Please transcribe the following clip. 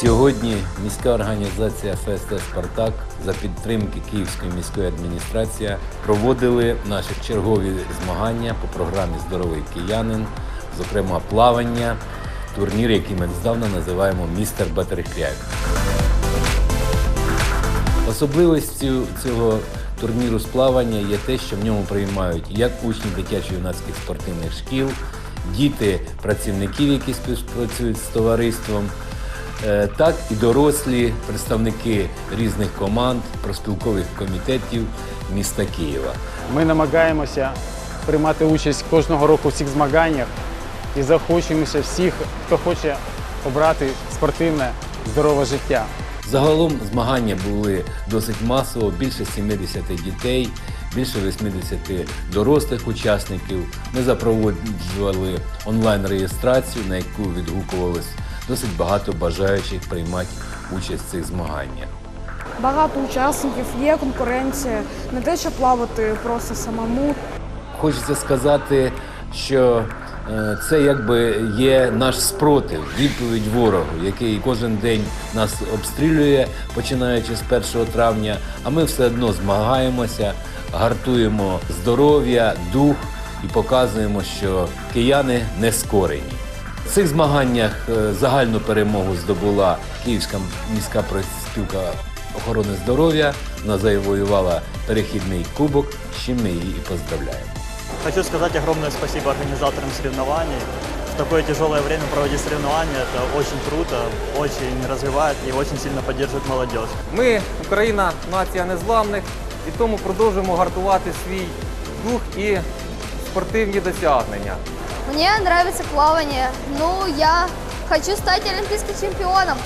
Сьогодні міська організація ФСТ Спартак за підтримки Київської міської адміністрації проводили наші чергові змагання по програмі Здоровий киянин, зокрема плавання, турнір, який ми здавна називаємо Містер Батерфляй. Особливістю цього турніру з плавання є те, що в ньому приймають як учні дитячо-юнацьких спортивних шкіл, діти працівників, які співпрацюють з товариством, так і дорослі представники різних команд, проспілкових комітетів міста Києва. Ми намагаємося приймати участь кожного року в цих змаганнях і захочемося всіх, хто хоче обрати спортивне здорове життя. Загалом змагання були досить масово, більше 70 дітей, більше 80 дорослих учасників. Ми запроваджували онлайн-реєстрацію, на яку відгукувалось досить багато бажаючих приймати участь в цих змаганнях. Багато учасників, є конкуренція, не те, що плавати просто самому. Хочеться сказати, що це якби є наш спротив, відповідь ворогу, який кожен день нас обстрілює, починаючи з 1 травня. А ми все одно змагаємося, гартуємо здоров'я, дух і показуємо, що кияни не скорені. В цих змаганнях е, загальну перемогу здобула Київська міська профспілка охорони здоров'я. Вона завоювала перехідний кубок, з чим ми її і поздравляємо. Хочу сказать огромное спасибо организаторам соревнований. В такое тяжелое время проводить соревнования – это очень круто, очень развивает и очень сильно поддерживает молодежь. Ми, Україна, нація незламних, і тому продовжуємо гартувати свій дух і спортивні досягнення. Мне нравится плавание. Ну, я хочу стать олимпийским чемпионом.